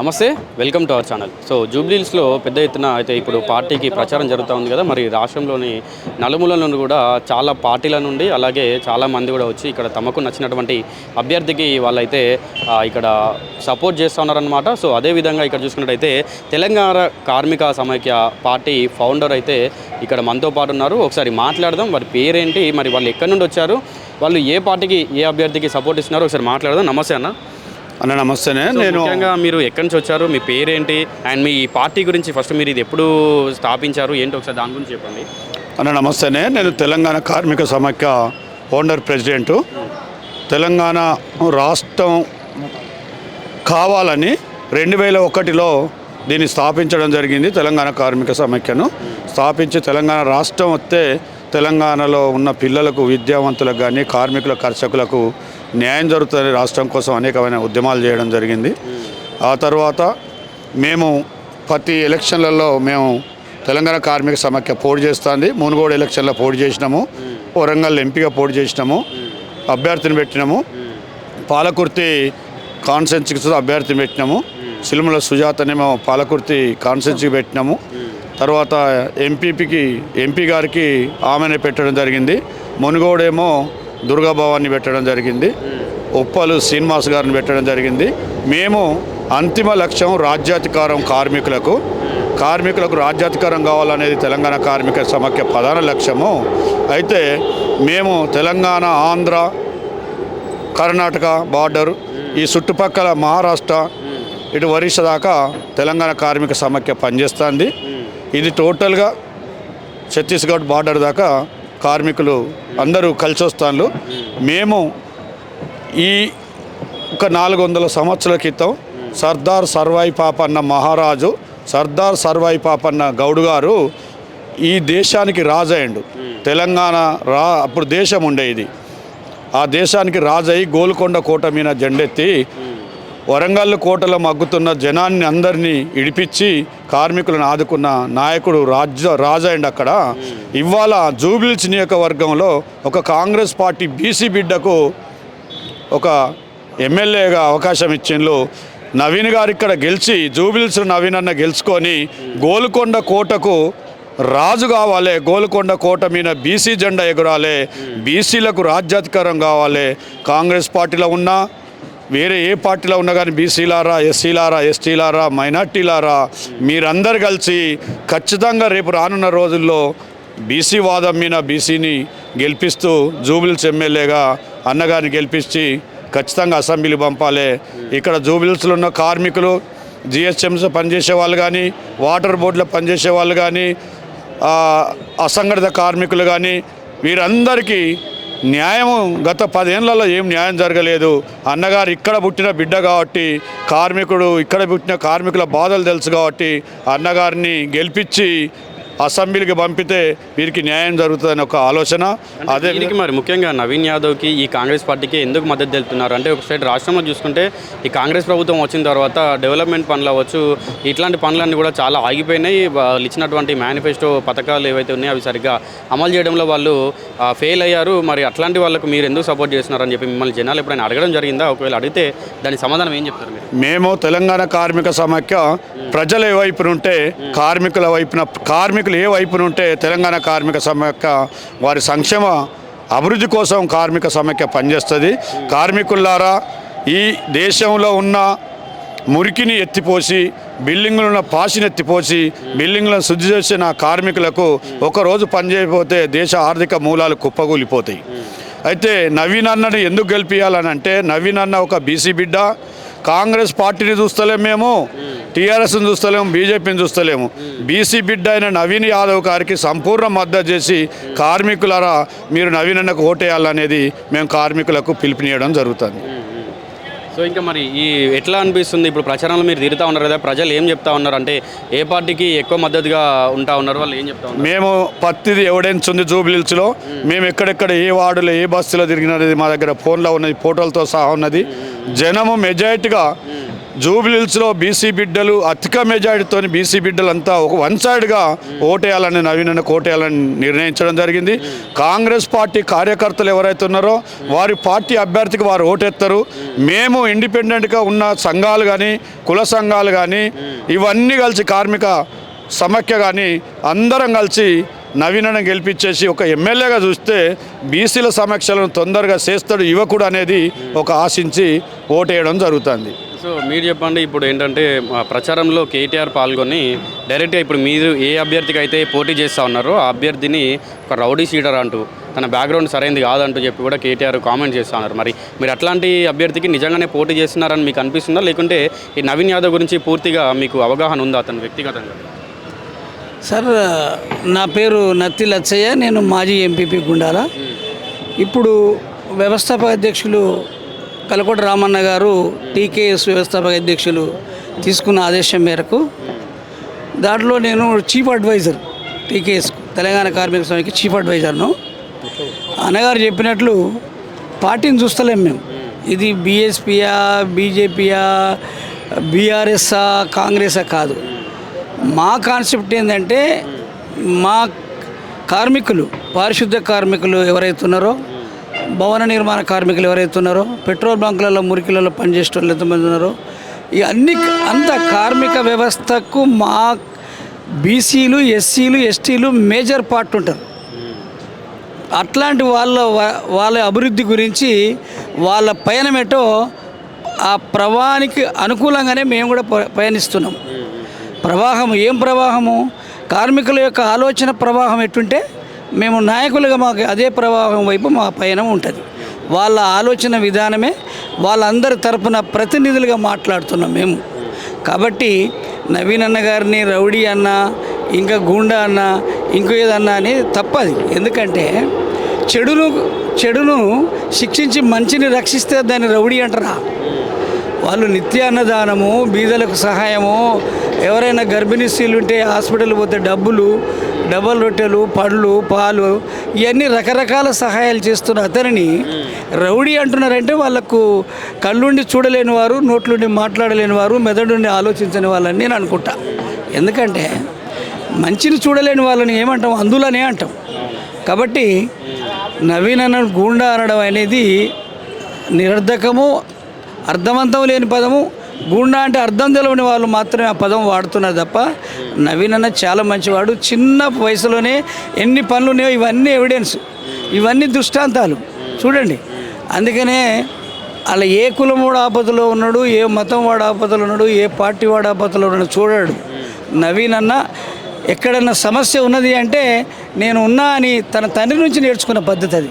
నమస్తే welcome to our channel. So జూబ్లీహిల్స్లో పెద్ద ఎత్తున అయితే ఇప్పుడు పార్టీకి ప్రచారం జరుగుతూ ఉంది కదా మరి రాష్ట్రంలోని నలుమూల నుండి కూడా చాలా పార్టీల నుండి అలాగే చాలా మంది కూడా వచ్చి ఇక్కడ తమకు నచ్చినటువంటి అభ్యర్థికి వాళ్ళైతే ఇక్కడ సపోర్ట్ చేస్తూ ఉన్నారనమాట సో అదేవిధంగా ఇక్కడ చూసుకున్నట్టయితే తెలంగాణ కార్మిక సమైక్య పార్టీ ఫౌండర్ అయితే ఇక్కడ మనతో పాటు ఉన్నారు. ఒకసారి మాట్లాడదాం వారి పేరేంటి మరి వాళ్ళు ఎక్కడి నుండి వచ్చారు వాళ్ళు ఏ పార్టీకి ఏ అభ్యర్థికి సపోర్ట్ ఇస్తున్నారో ఒకసారి మాట్లాడదాం. నమస్తే అన్న. అన్న నమస్తేనే. నేను ముఖ్యంగా మీరు ఎక్కడి నుంచి వచ్చారు? మీ పేరేంటి? అండ్ మీ పార్టీ గురించి ఫస్ట్ మీరు ఇది ఎప్పుడు స్థాపించారు? ఏంటి ఒకసారి దాని గురించి చెప్పండి. అన్న నమస్తేనే. నేను తెలంగాణ కార్మిక సమాఖ్య ఫౌండర్ ప్రెసిడెంటు. తెలంగాణ రాష్ట్రం కావాలని రెండు వేల ఒకటిలో దీన్ని స్థాపించడం జరిగింది తెలంగాణ కార్మిక సమైక్యను. స్థాపించి తెలంగాణ రాష్ట్రం వస్తే తెలంగాణలో ఉన్న పిల్లలకు విద్యావంతులకు కానీ కార్మికుల కర్షకులకు న్యాయం జరుగుతుంది రాష్ట్రం కోసం అనేకమైన ఉద్యమాలు చేయడం జరిగింది. ఆ తర్వాత మేము ప్రతి ఎలక్షన్లలో మేము తెలంగాణ కార్మిక సమాఖ్య పోటీ చేస్తుంది. మునుగోడు ఎలక్షన్లో పోటీ చేసినాము. వరంగల్ ఎంపీగా పోటీ చేసినాము. అభ్యర్థిని పెట్టినాము. పాలకుర్తి కాన్సెన్స్కి అభ్యర్థిని పెట్టినాము. సిలుముల సుజాతనేమో పాలకుర్తి కాన్సెన్స్కి పెట్టినాము. తర్వాత ఎంపీపీకి ఎంపీ గారికి ఆమెనే పెట్టడం జరిగింది. మునుగోడేమో దుర్గాభవాన్ని పెట్టడం జరిగింది. ఉప్పలు శ్రీనివాస్ గారిని పెట్టడం జరిగింది. మేము అంతిమ లక్ష్యం రాజ్యాధికారం కార్మికులకు. కార్మికులకు రాజ్యాధికారం కావాలనేది తెలంగాణ కార్మిక సమాఖ్య ప్రధాన లక్ష్యము. అయితే మేము తెలంగాణ ఆంధ్ర కర్ణాటక బార్డర్ ఈ చుట్టుపక్కల మహారాష్ట్ర ఇటు ఒరిస్సా దాకా తెలంగాణ కార్మిక సమాఖ్య పనిచేస్తుంది. ఇది టోటల్గా ఛత్తీస్గఢ్ బార్డర్ దాకా కార్మికులు అందరూ కలిసి వస్తాను మేము ఈ ఒక నాలుగు వందల సంవత్సరాల క్రితం సర్దార్ సర్వాయి పాపన్న మహారాజు సర్దార్ సర్వాయి పాపన్న గౌడు గారు ఈ దేశానికి రాజయ్యండు తెలంగాణ రా అప్పుడు దేశం ఉండే ఇది. ఆ దేశానికి రాజయ్యి గోల్కొండ కోట మీద జెండెత్తి వరంగల్ కోటలో మగ్గుతున్న జనాన్ని అందరినీ ఇడిపించి కార్మికులను ఆదుకున్న నాయకుడు రాజ్య రాజయ్యండు అక్కడ ఇవాళ జూబిల్స్ నియోజకవర్గంలో ఒక కాంగ్రెస్ పార్టీ బీసీ బిడ్డకు ఒక ఎమ్మెల్యేగా అవకాశం ఇచ్చిండ్రు నవీన్ గారు ఇక్కడ గెలిచి జూబిల్స్ నవీన్ అన్న గెలుచుకొని గోల్కొండ కోటకు రాజు కావాలి. గోల్కొండ కోట మీద బీసీ జెండా ఎగురాలి. బీసీలకు రాజ్యాధికారం కావాలి. కాంగ్రెస్ పార్టీలో ఉన్నా వేరే ఏ పార్టీలో ఉన్నా కానీ బీసీలారా ఎస్సీలారా ఎస్టీలారా మైనార్టీలారా మీరందరు కలిసి ఖచ్చితంగా రేపు రానున్న రోజుల్లో బీసీ వాదం మీద బీసీని గెలిపిస్తూ జూబిల్స్ ఎమ్మెల్యేగా అన్నగారిని గెలిపించి ఖచ్చితంగా అసెంబ్లీ పంపాలి. ఇక్కడ జూబిల్స్లో ఉన్న కార్మికులు జిహెచ్ఎంస్ పనిచేసే వాళ్ళు కానీ వాటర్ బోర్డులో పనిచేసే వాళ్ళు కానీ అసంఘటిత కార్మికులు కానీ వీరందరికీ న్యాయం గత పదేళ్ళలో ఏం న్యాయం జరగలేదు. అన్నగారు ఇక్కడ పుట్టిన బిడ్డ కాబట్టి కార్మికుడు ఇక్కడ పుట్టిన కార్మికుల బాధలు తెలుసు కాబట్టి అన్నగారిని గెలిపించి అసెంబ్లీకి పంపితే వీరికి న్యాయం జరుగుతుందని ఒక ఆలోచన. అదే దీనికి మరి ముఖ్యంగా నవీన్ యాదవ్కి ఈ కాంగ్రెస్ పార్టీకి ఎందుకు మద్దతు తెలుపుతున్నారు? అంటే ఒక సైడ్ రాష్ట్రంలో చూసుకుంటే ఈ కాంగ్రెస్ ప్రభుత్వం వచ్చిన తర్వాత డెవలప్మెంట్ పనులు అవ్వచ్చు ఇట్లాంటి పనులన్నీ కూడా చాలా ఆగిపోయినాయి. వాళ్ళు ఇచ్చినటువంటి మేనిఫెస్టో పథకాలు ఏవైతే ఉన్నాయో అవి సరిగ్గా అమలు చేయడంలో వాళ్ళు ఫెయిల్ అయ్యారు. మరి అట్లాంటి వాళ్ళకు మీరు ఎందుకు సపోర్ట్ చేస్తున్నారని చెప్పి మిమ్మల్ని జనాలు ఎప్పుడైనా అడగడం జరిగిందా? ఒకవేళ అడిగితే దాని సమాధానం ఏం చెప్తారు మీరు? మేము తెలంగాణ కార్మిక సమాఖ్య ప్రజల వైపున ఉంటే కార్మికుల వైపున కార్మికులు ఏ వైపున ఉంటే తెలంగాణ కార్మిక సమైక్య వారి సంక్షేమ అభివృద్ధి కోసం కార్మిక సమైక్య పనిచేస్తుంది కార్మికులారా ఈ దేశంలో ఉన్న మురికిని ఎత్తిపోసి బిల్డింగులను పాసిని ఎత్తిపోసి బిల్డింగులను శుద్ధి చేసిన కార్మికులకు ఒకరోజు పనిచేయకపోతే దేశ ఆర్థిక మూలాలు కుప్పగూలిపోతాయి అయితే నవీన్ అన్నని ఎందుకు గెలిపించాలని అంటే నవీన్ అన్న ఒక బీసీ బిడ్డ కాంగ్రెస్ పార్టీని చూస్తలే మేము. టీఆర్ఎస్ని చూస్తలేము బీజేపీని చూస్తలేము. బీసీ బిడ్డ అయిన నవీన్ యాదవ్ గారికి సంపూర్ణ మద్దతు చేసి కార్మికులరా మీరు నవీన్ అన్నకు ఓటేయాలనేది మేము కార్మికులకు పిలుపునియడం జరుగుతుంది. సో ఇంకా మరి ఈ ఎట్లా అనిపిస్తుంది? ఇప్పుడు ప్రచారంలో మీరు తిరుగుతూ ఉన్నారు కదా ప్రజలు ఏం చెప్తా ఉన్నారు? అంటే ఏ పార్టీకి ఎక్కువ మద్దతుగా ఉంటా ఉన్నారు? వాళ్ళు ఏం చెప్తా ఉన్నారు? మేము పత్తిది ఎవిడెన్స్ ఉంది జూబ్లీహిల్స్లో. మేము. ఎక్కడెక్కడ ఏ వార్డులో ఏ బస్సులో తిరిగినది మా దగ్గర ఫోన్లో ఉన్నది ఫోటోలతో సహా ఉన్నది. జనము మెజారిటీగా జూబ్లీహిల్స్లో బీసీ బిడ్డలు అధిక మెజారిటీతో బీసీ బిడ్డలంతా ఒక వన్ సైడ్గా ఓటేయాలని నవీనన్న కోటేయాలని నిర్ణయించడం జరిగింది. కాంగ్రెస్ పార్టీ కార్యకర్తలు ఎవరైతే ఉన్నారో వారి పార్టీ అభ్యర్థికి వారు ఓటేస్తారు మేము ఇండిపెండెంట్గా ఉన్న సంఘాలు కానీ కుల సంఘాలు కానీ ఇవన్నీ కలిసి కార్మిక సమాఖ్య కానీ అందరం కలిసి నవీనను గెలిపించేసి ఒక ఎమ్మెల్యేగా చూస్తే బీసీల సమీక్షలను తొందరగా చేస్తాడు యువకుడు అనేది ఒక ఆశించి ఓటేయడం జరుగుతుంది. సో మీరు చెప్పండి ఇప్పుడు ఏంటంటే ప్రచారంలో కేటీఆర్ పాల్గొని డైరెక్ట్గా ఇప్పుడు మీరు ఏ అభ్యర్థికి అయితే పోటీ చేస్తూ ఉన్నారో ఆ అభ్యర్థిని ఒక రౌడీ సీడర్ అంటూ తన బ్యాక్గ్రౌండ్ సరైనది కాదంటూ చెప్పి కూడా కేటీఆర్ కామెంట్ చేస్తూ ఉన్నారు. మరి మీరు అట్లాంటి అభ్యర్థికి నిజంగానే పోటీ చేస్తున్నారని మీకు అనిపిస్తుందా? లేకుంటే ఈ నవీన్ యాదవ్ గురించి పూర్తిగా మీకు అవగాహన ఉందా అతను వ్యక్తిగతంగా? సార్ నా పేరు నత్తి లచ్చయ్య నేను మాజీ ఎంపీపీ గుండాల. ఇప్పుడు వ్యవస్థాపక అధ్యక్షులు కలకోట రామన్న గారు టీకేఎస్ వ్యవస్థాపక అధ్యక్షులు తీసుకున్న ఆదేశం మేరకు దాంట్లో నేను చీఫ్ అడ్వైజర్ టీకేఎస్ తెలంగాణ కార్మిక సమితికి చీఫ్ అడ్వైజర్ను. అన్నగారు చెప్పినట్లు పార్టీని చూస్తలేం మేము. ఇది బీఎస్పీయా బీజేపీయా బీఆర్ఎస్ఆ కాంగ్రెసా కాదు. మా కాన్సెప్ట్ ఏంటంటే మా కార్మికులు పారిశుద్ధ కార్మికులు ఎవరైతే ఉన్నారో భవన నిర్మాణ కార్మికులు ఎవరైతే ఉన్నారో పెట్రోల్ బంకులలో మురికిలలో పనిచేసే వాళ్ళు ఎంతమంది ఉన్నారో ఈ అన్ని అంత కార్మిక వ్యవస్థకు మా బీసీలు ఎస్సీలు ఎస్టీలు మేజర్ పార్ట్ ఉంటారు. అట్లాంటి వాళ్ళ వాళ్ళ అభివృద్ధి గురించి వాళ్ళ పయనమేటో ఆ ప్రవాహానికి అనుకూలంగానే మేము కూడా పయనిస్తున్నాం. ప్రవాహం ఏం ప్రవాహము? కార్మికుల యొక్క ఆలోచన ప్రవాహం ఎట్టుంటే మేము నాయకులుగా మాకు అదే ప్రవాహం వైపు మా పయనం ఉంటుంది. వాళ్ళ ఆలోచన విధానమే వాళ్ళందరి తరపున ప్రతినిధులుగా మాట్లాడుతున్నాం మేము. కాబట్టి నవీన్ అన్న గారిని రౌడీ అన్న ఇంకా గూండా అన్న ఇంకో ఏదన్నా అని తప్పది. ఎందుకంటే చెడును చెడును శిక్షించి మంచిని రక్షిస్తే దాన్ని రౌడీ అంటారా? వాళ్ళు నిత్యాన్నదానము బీదలకు సహాయము ఎవరైనా గర్భిణీ స్త్రీలు ఉంటే హాస్పిటల్ పోతే డబ్బులు డబల్ రొట్టెలు పండ్లు పాలు ఇవన్నీ రకరకాల సహాయాలు చేస్తున్న అతనిని రౌడీ అంటున్నారంటే వాళ్ళకు కళ్ళుండి చూడలేని వారు నోట్లుండి మాట్లాడలేని వారు మెదడుండి ఆలోచించని వాళ్ళని నేను అనుకుంటా. ఎందుకంటే మంచిని చూడలేని వాళ్ళని ఏమంటాం? అందులోనే అంటాం. కాబట్టి నవీన్ అన్న గూండా అనడం అనేది నిరర్ధకము అర్థవంతం లేని పదము. గుండా అంటే అర్థం తెలియని వాళ్ళు మాత్రమే ఆ పదం వాడుతున్నారు తప్ప నవీన్ అన్న చాలా మంచివాడు. చిన్న వయసులోనే ఎన్ని పనులు ఉన్నాయో ఇవన్నీ ఎవిడెన్స్ ఇవన్నీ దృష్టాంతాలు. చూడండి. అందుకనే అలా ఏ కులం వాడు ఆపదలో ఉన్నాడు ఏ మతం వాడు ఆపదలో ఉన్నాడు ఏ పార్టీ వాడు ఆపదలో ఉన్నాడు చూడాడు. నవీన్ అన్న ఎక్కడన్నా సమస్య ఉన్నది అంటే నేను ఉన్నా అని తన తండ్రి నుంచి నేర్చుకున్న పద్ధతి అది.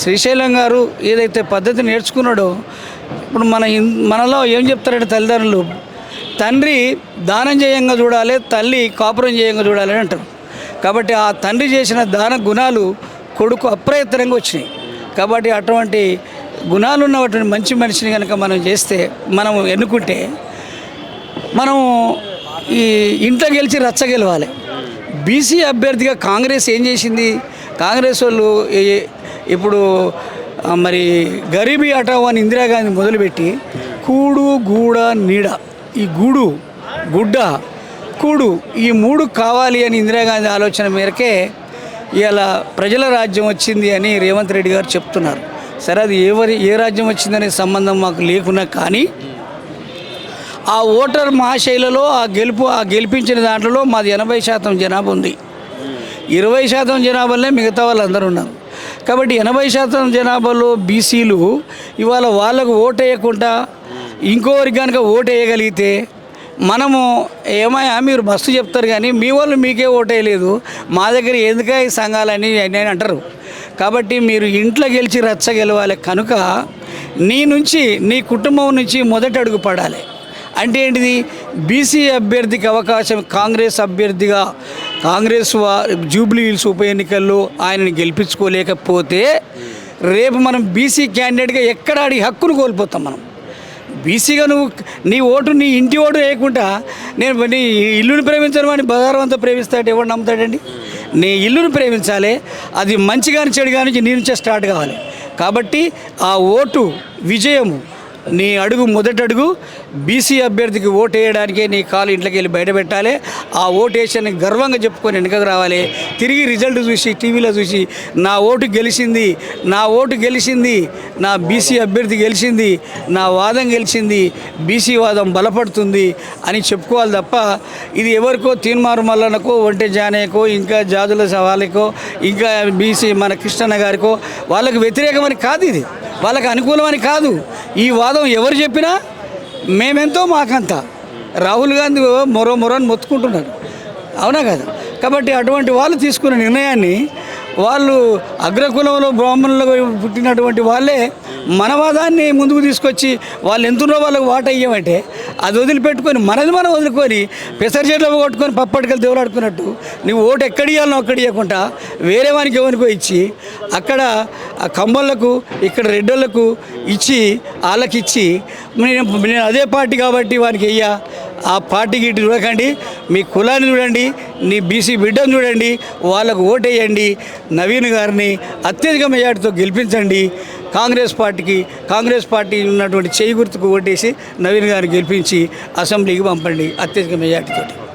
శ్రీశైలం గారు ఏదైతే పద్ధతి నేర్చుకున్నాడో ఇప్పుడు మన మనలో ఏం చెప్తారంటే తల్లిదండ్రులు తండ్రి దానం చేయంగా చూడాలి తల్లి కాపురం చేయంగా చూడాలి అని అంటారు. కాబట్టి ఆ తండ్రి చేసిన దాన గుణాలు కొడుకు అప్రయత్నంగా వచ్చినాయి. కాబట్టి అటువంటి గుణాలు ఉన్నటువంటి మంచి మనిషిని కనుక మనం చేస్తే మనం ఎన్నుకుంటే మనం ఈ ఇంట్లో గెలిచి రచ్చ గెలవాలి. బీసీ అభ్యర్థిగా కాంగ్రెస్ ఏం చేసింది? కాంగ్రెస్ వాళ్ళు ఇప్పుడు మరి గరీబీ హటావ్ అని ఇందిరాగాంధీ మొదలుపెట్టి కూడు గూడ నీడ ఈ గూడు గుడ్డ కూడు ఈ మూడు కావాలి అని ఇందిరాగాంధీ ఆలోచన మేరకే ఇలా ప్రజల రాజ్యం వచ్చింది అని రేవంత్ రెడ్డి గారు చెప్తున్నారు. సరే అది ఎవరి ఏ రాజ్యం వచ్చిందనే సంబంధం మాకు లేకున్నా కానీ ఆ ఓటర్ మహాశైలలో ఆ గెలుపు ఆ గెలిపించిన దాంట్లో మాది ఎనభై శాతం జనాభా ఉంది. ఇరవై శాతం జనాభాలోనే మిగతా వాళ్ళందరూ ఉన్నారు. కాబట్టి ఎనభై శాతం జనాభాలో బీసీలు ఇవాళ వాళ్ళకు ఓటు వేయకుండా ఇంకోరికి కనుక ఓటు వేయగలిగితే మనము ఏమయ్యా మీరు మస్తు చెప్తారు కానీ మీ వాళ్ళు మీకే ఓటేయలేదు. వేయలేదు మా దగ్గర ఎందుకే ఈ సంఘాలని అని అంటారు. కాబట్టి మీరు ఇంట్లో గెలిచి రచ్చ గెలవాలి కనుక నీ నుంచి నీ కుటుంబం నుంచి మొదటి అడుగు పడాలి. అంటే ఏంటిది? బీసీ అభ్యర్థికి అవకాశం కాంగ్రెస్ అభ్యర్థిగా కాంగ్రెస్ జూబ్లీ హిల్స్ ఉప ఎన్నికల్లో ఆయనని గెలిపించుకోలేకపోతే రేపు మనం బీసీ క్యాండిడేట్గా ఎక్కడ అడిగి హక్కును కోల్పోతాం మనం? బీసీగా నువ్వు నీ ఓటు నీ ఇంటి ఓటు వేయకుండా నేను నీ ఇల్లుని ప్రేమించను అని బజారం అంతా ప్రేమిస్తాడు ఎవడు నమ్ముతాడండి? నీ ఇల్లుని ప్రేమించాలి అది మంచి కానీ చెడు కానీ నీ నుంచే స్టార్ట్ కావాలి. కాబట్టి ఆ ఓటు విజయము నీ అడుగు మొదటి అడుగు బీసీ అభ్యర్థికి ఓటు వేయడానికే నీ కాలు ఇంట్లోకి వెళ్ళి బయట పెట్టాలి. ఆ ఓటు వేసాన్ని గర్వంగా చెప్పుకొని వెనకకు రావాలి. తిరిగి రిజల్ట్ చూసి టీవీలో చూసి నా ఓటు గెలిచింది నా ఓటు గెలిచింది నా బీసీ అభ్యర్థి గెలిచింది నా వాదం గెలిచింది బీసీ వాదం బలపడుతుంది అని చెప్పుకోవాలి తప్ప ఇది ఎవరికో తీన్మారు మల్లనకో ఒంటె జానేకో ఇంకా జాదుల సవాళ్ళకో ఇంకా బీసీ మన కృష్ణన్న గారికో వాళ్ళకి వ్యతిరేకమని కాదు ఇది. వాళ్ళకి అనుకూలమని కాదు. ఈ వాదం ఎవరు చెప్పినా మేమెంతో మాకంత. రాహుల్ గాంధీ మరో మొరో అని మొత్తుకుంటున్నారు అవునా కదా? కాబట్టి అటువంటి వాళ్ళు తీసుకున్న నిర్ణయాన్ని వాళ్ళు అగ్రకులంలో బ్రాహ్మణులకు పుట్టినటువంటి వాళ్ళే మనవాదాన్ని ముందుకు తీసుకొచ్చి వాళ్ళు ఎంతున్నో వాళ్ళకు వాట ఇయ్యమంటే అది వదిలిపెట్టుకొని మనది మనం వదులుకొని పెసరి చెట్లు కొట్టుకొని పప్పటికలు దేవులాడుకున్నట్టు నువ్వు ఓటు ఎక్కడ ఇవ్వాలనో అక్కడ ఇవ్వకుండా వేరే వానికి ఎవరికో ఇచ్చి అక్కడ ఆ కంబళ్ళకు ఇక్కడ రెడ్డోళ్ళకు ఇచ్చి వాళ్ళకి ఇచ్చి నేను నేను అదే పార్టీ కాబట్టి వానికి వెయ్యా ఆ పార్టీకి ఇటు చూడకండి మీ కులాన్ని చూడండి నీ బీసీ బిడ్డను చూడండి వాళ్ళకు ఓటేయండి నవీన్ గారిని అత్యధిక మెజార్టీతో గెలిపించండి కాంగ్రెస్ పార్టీకి కాంగ్రెస్ పార్టీ ఉన్నటువంటి చేయి గుర్తుకు ఓటేసి నవీన్ గారిని గెలిపించి అసెంబ్లీకి పంపండి అత్యధిక మెజార్టీతోటి.